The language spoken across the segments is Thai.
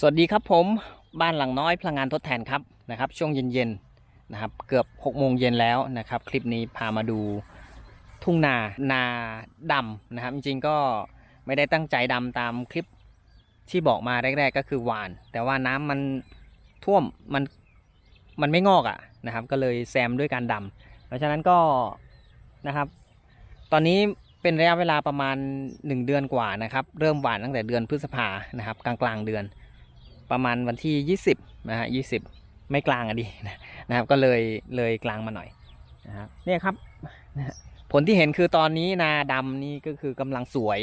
สวัสดีครับผมบ้านหลังน้อยพลังงานทดแทนครับนะครับ ช่วงเย็นๆนะครับ เกือบ6กโมงเย็นแล้วนะครับ คลิปนี้พามาดูทุ่งนานาดำนะครับ จริงๆก็ไม่ได้ตั้งใจดำตามคลิปที่บอกมาแรก ๆ ก็คือหวาน แต่ว่าน้ำมันท่วมมันมันไม่งอกอะ่ะนะครับ ก็เลยแซมด้วยการดำเพราะฉะนั้นก็นะครับ ตอนนี้เป็นระยะเวลาประมาณ 1 เดือนกว่านะครับ เริ่มหวานตั้งแต่เดือนพฤษภานะครับ กลางๆเดือน ประมาณวันที่ 20นะฮะ20ไม่กลางอะดินะครับ ก็เลยเลยกลางมาหน่อยนะครับเนี่ยครับนะฮะผลที่เห็นคือตอนนี้นาดำนี่ก็คือกำลังสวย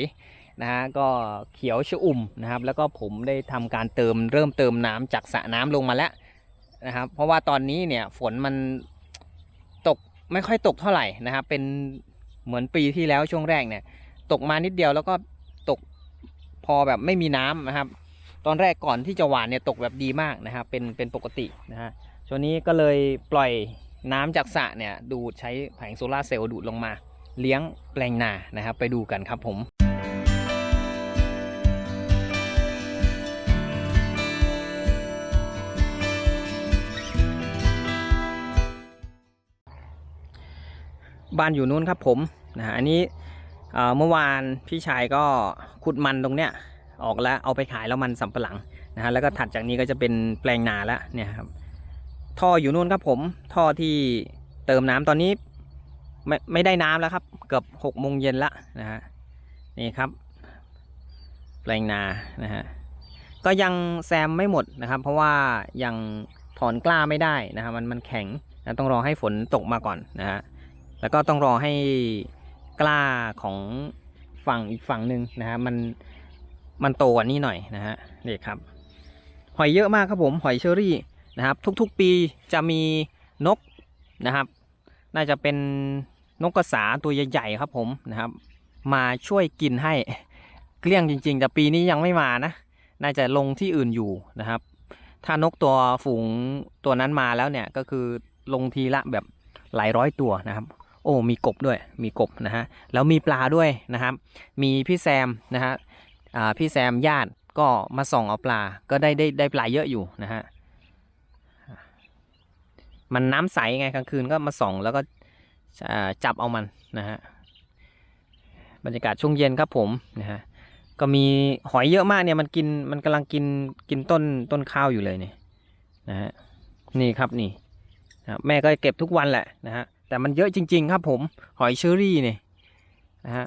นะฮะก็เขียวชอุ่มนะครับ แล้วก็ผมได้ทำการเติมเริ่มเติมน้ำจากสระน้ำลงมาแล้วนะครับ เพราะว่าตอนนี้เนี่ยฝนมันตกไม่ค่อยตกเท่าไหร่นะครับ เป็นเหมือนปีที่แล้วช่วงแรกเนี่ย ตกมานิดเดียวแล้วก็ตกพอแบบไม่มีน้ำนะครับ ตอนแรกก่อนที่จะหวานเนี่ยตกแบบดีมากนะครับเป็นเป็นปกตินะฮะช่วงนี้ก็เลยปล่อยน้ำจากสระเนี่ยดูดใช้แผงโซลาร์เซลล์ดูดลงมา เลี้ยงแปลงนานะครับไปดูกันครับผมบ้านอยู่นู้นครับผมนะฮะอันนี้เมื่อวานพี่ชายก็ขุดมันตรงเนี้ย ออกแล้วเอาไปขายแล้วมันสำปะหลังนะฮะแล้วก็ถัดจากนี้ก็จะเป็นแปลงนาแล้วเนี่ยครับท่ออยู่นู่นครับผมท่อที่เติมน้ำตอนนี้ไม่ไม่ได้น้ำแล้วครับเกือบหกโมงเย็นละนะฮะนี่ครับ แปลงนานะฮะก็ยังแซมไม่หมดนะครับ เพราะว่ายังถอนกล้าไม่ได้นะครับมันมันแข็งนะต้องรอให้ฝนตกมาก่อนนะฮะแล้วก็ต้องรอให้กล้าของฝั่งอีกฝั่งหนึ่งนะฮะมัน มันโตกว่านี้หน่อยนะฮะนี่ครับ หอยเยอะมากครับผมหอยเชอรี่นะครับ ทุกๆปีจะมีนกนะครับ น่าจะเป็นนกกระสาตัวใหญ่ๆครับผมนะครับ มาช่วยกินให้เกลี้ยงจริง ๆ แต่ปีนี้ยังไม่มานะ น่าจะลงที่อื่นอยู่นะครับ ถ้านกตัวฝูงตัวนั้นมาแล้วเนี่ยก็คือลงทีละแบบหลายร้อยตัวนะครับ โอ้มีกบด้วยมีกบนะฮะแล้วมีปลาด้วยนะครับ มีพี่แซมนะฮะ พี่แซมญาติก็มาส่องเอาปลา ก็ได้ได้ได้ปลาเยอะอยู่นะฮะ มันน้ำใสไงกลางคืนก็มาส่องแล้วก็จับเอามันนะฮะ บรรยากาศช่วงเย็นครับผมนะฮะ ก็มีหอยเยอะมากเนี่ยมันกินมันกำลังกินกินต้นต้นข้าวอยู่เลยเนี่ยนะฮะ นี่ครับนี่นะแม่ก็เก็บทุกวันแหละนะฮะ แต่มันเยอะจริง ๆ ครับผม หอยเชอรี่เนี่ยนะฮะ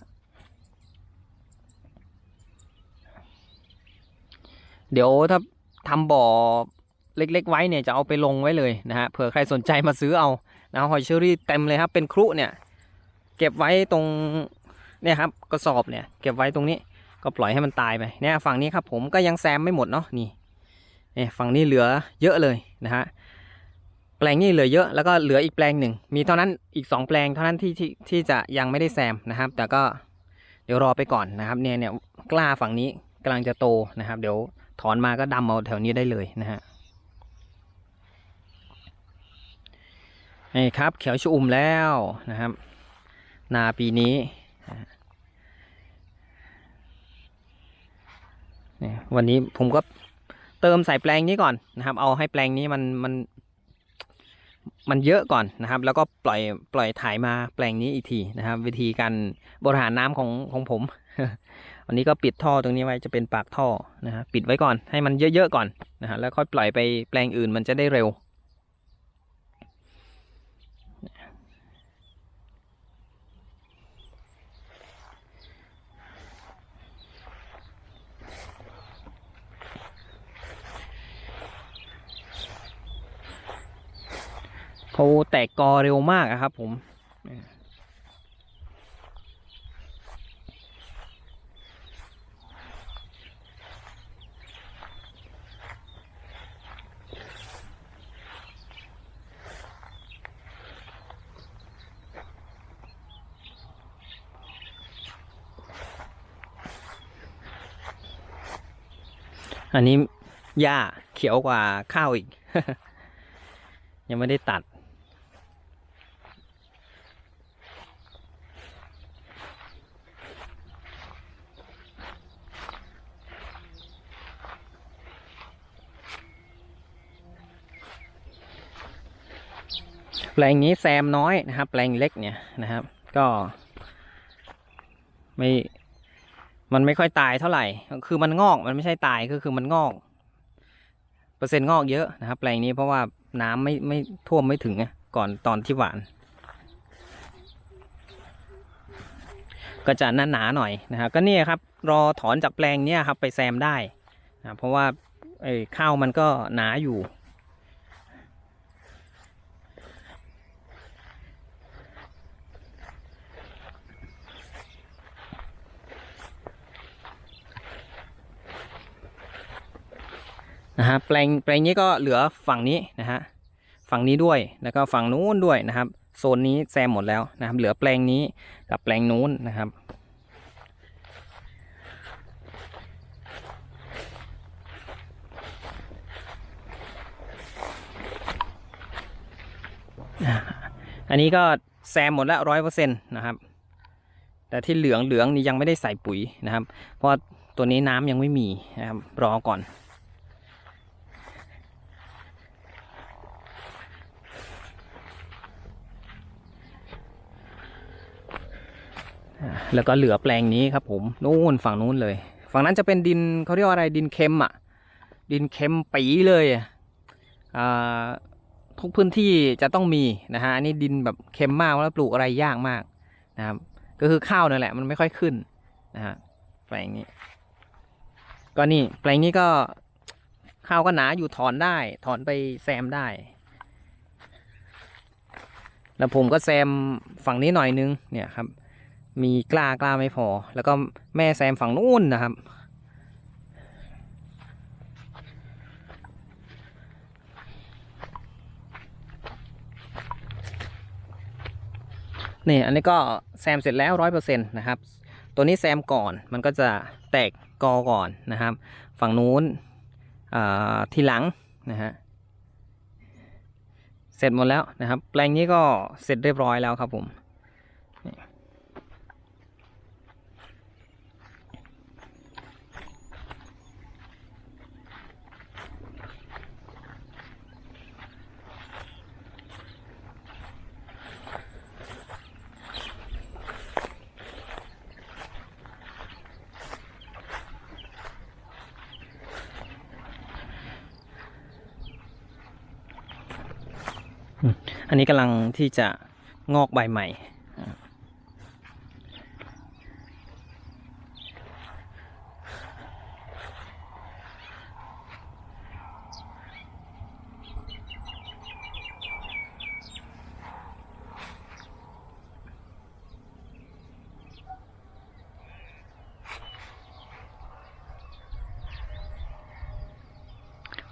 เดี๋ยวถ้าทำบ่อเล็กๆไว้เนี่ยจะเอาไปลงไว้เลยนะฮะเผื่อใครสนใจมาซื้อเอานะหอยเชอรี่เต็มเลยครับเป็นครุเนี่ย เก็บไว้ตรงเนี่ยครับกระสอบเนี่ยเก็บไว้ตรงนี้ก็ปล่อยให้มันตายไปเนี่ยฝั่งนี้ครับผมก็ยังแซมไม่หมดเนาะนี่เนี่ยฝั่งนี้เหลือเยอะเลยนะฮะแปลงนี้เหลือเยอะแล้วก็เหลืออีกแปลงหนึ่งมีเท่านั้นอีก 2 แปลงเท่านั้นที่ที่ที่จะยังไม่ได้แซมนะครับ แต่ก็เดี๋ยวรอไปก่อนนะครับเนี่ยเนี่ยกล้าฝั่งนี้กำลังจะโตนะครับ เดี๋ยว ถอนมาก็ดำเอาแถวนี้ได้เลยนะฮะนี่ครับเขียวชุ่มแล้วนะครับ นาปีนี้นี่วันนี้ผมก็เติมใส่แปลงนี้ก่อนนะครับ เอาให้แปลงนี้มันมัน มันเยอะก่อนนะครับ แล้วก็ปล่อยปล่อยถ่ายมาแปลงนี้อีกทีนะครับ วิธีการบริหารน้ำของของผม วันนี้ก็ปิดท่อตรงนี้ไว้จะเป็นปากท่อนะฮะปิดไว้ก่อนให้มันเยอะๆก่อนนะฮะแล้วค่อยปล่อยไปแปลงอื่นมันจะได้เร็วเขาแตกกอเร็วมากครับผม อันนี้หญ้าเขียวกว่าข้าวอีก ยังไม่ได้ตัด แปลงนี้แซมน้อยนะครับ แปลงเล็กเนี่ยนะครับ ก็ ไม่ มันไม่ค่อยตายเท่าไหร่ คือมันงอก มันไม่ใช่ตายก็คือมันงอก เปอร์เซ็นต์งอกเยอะนะครับแปลงนี้เพราะว่าน้ำไม่ไม่ท่วมไม่ถึงก่อนตอนที่หวาน ก็จะหนาหนาๆหน่อยนะครับก็นี่ครับ รอถอนจากแปลงเนี้ยครับไปแซมได้นะเพราะว่าไอ้ข้าวมันก็หนาอยู่ นะฮะแปลงแปลงนี้ก็เหลือฝั่งนี้นะฮะฝั่งนี้ด้วยแล้วก็ฝั่งนู้นด้วยนะครับ โซนนี้แซมหมดแล้วนะครับเหลือแปลงนี้กับแปลงนู้นนะครับอันนี้ก็แซมหมดแล้วร้อยเปอร์เซ็นต์นะครับ แต่ที่เหลืองเหลืองนี่ยังไม่ได้ใส่ปุ๋ยนะครับ เพราะตัวนี้น้ำยังไม่มีนะครับรอก่อน แล้วก็เหลือแปลงนี้ครับผมนู่นฝั่งนู้นเลย ฝั่งนั้นจะเป็นดินเขาเรียกว่าอะไรดินเค็มอะ ดินเค็มปีเลยอะอ่าทุกพื้นที่จะต้องมีนะฮะอันนี้ดินแบบเค็มมากแล้วปลูกอะไรยากมากนะครับก็คือข้าวนั่นแหละมันไม่ค่อยขึ้นนะฮะแปลงนี้ ก็นี่แปลงนี้ก็ข้าวก็หนาอยู่ถอนได้ ถอนไปแซมได้ แล้วผมก็แซมฝั่งนี้หน่อยนึงเนี่ยครับ มีกล้ากล้าไม่พอ แล้วก็แม่แซมฝั่งนู้นนะครับ นี่อันนี้ก็แซมเสร็จแล้วร้อยเปอร์เซ็นต์นะครับ ตัวนี้แซมก่อนมันก็จะแตกกอก่อนนะครับ ฝั่งนู้นทีหลังนะฮะเสร็จหมดแล้วนะครับ แปลงนี้ก็เสร็จเรียบร้อยแล้วครับผม อั นนี้กำลังที่จะงอกใบใหม่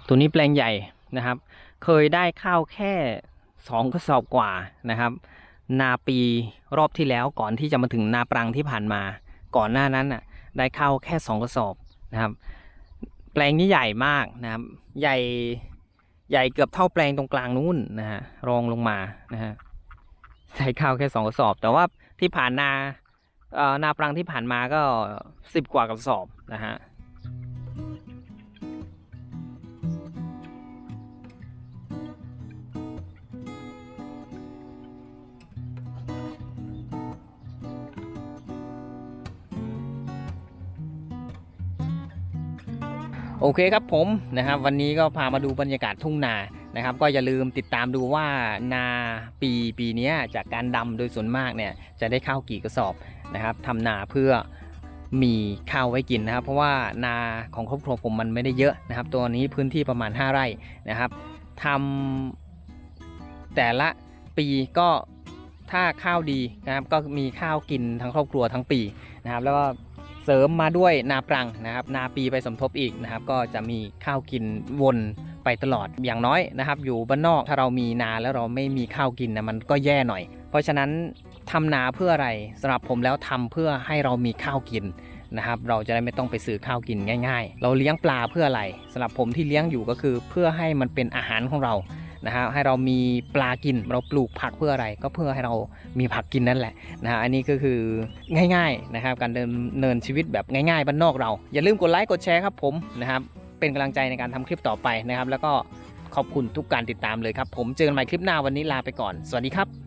ตัวนี้แปลงใหญ่นะครับ เคยได้ข้าวแค่ สองกระสอบกว่านะครับ นาปีรอบที่แล้วก่อนที่จะมาถึงนาปรังที่ผ่านมา ก่อนหน้านั้นน่ะได้เข้าแค่สองกระสอบนะครับ แปลงนี้ใหญ่มากนะครับ ใหญ่ใหญ่เกือบเท่าแปลงตรงกลางนู้นนะฮะรองลงมานะฮะได้ข้าวแค่สองกระสอบ แต่ว่าที่ผ่านนาเอ่อนาปรังที่ผ่านมาก็สิบกว่ากระสอบนะฮะ โอเคครับผมนะครับวันนี้ก็พามาดูบรรยากาศทุ่งนานะครับ ก็อย่าลืมติดตามดูว่านาปีปีนี้จากการดำโดยส่วนมากเนี่ยจะได้ข้าวกี่กระสอบนะครับทำนาเพื่อมีข้าวไว้กินนะครับ เพราะว่านาของครอบครัวผมมันไม่ได้เยอะนะครับ ตัวนี้พื้นที่ประมาณ 5 ไร่นะครับทำแต่ละปีก็ถ้าข้าวดีนะครับก็มีข้าวกินทั้งครอบครัวทั้งปีนะครับ แล้วก็ เสริมมาด้วยนาปรังนะครับ นาปีไปสมทบอีกนะครับ ก็จะมีข้าวกินวนไปตลอดอย่างน้อยนะครับ อยู่บ้านนอกถ้าเรามีนาแล้วเราไม่มีข้าวกินนะมันก็แย่หน่อย เพราะฉะนั้นทำนาเพื่ออะไรสำหรับผมแล้วทำเพื่อให้เรามีข้าวกินนะครับ เราจะได้ไม่ต้องไปซื้อข้าวกินง่าย ๆ เราเลี้ยงปลาเพื่ออะไรสำหรับผมที่เลี้ยงอยู่ก็คือ เพื่อให้มันเป็นอาหารของเรา นะฮะให้เรามีปลากินเราปลูกผักเพื่ออะไรก็เพื่อให้เรามีผักกินนั่นแหละนะฮะอันนี้ก็คือง่ายๆนะครับการเดินเนินชีวิตแบบง่ายๆบ้านนอกเรา อย่าลืมกดไลค์กดแชร์ครับผมนะครับเป็นกำลังใจในการทำคลิปต่อไปนะครับ แล้วก็ขอบคุณทุกการติดตามเลยครับ ผมเจอกันใหม่คลิปหน้าวันนี้ลาไปก่อน สวัสดีครับ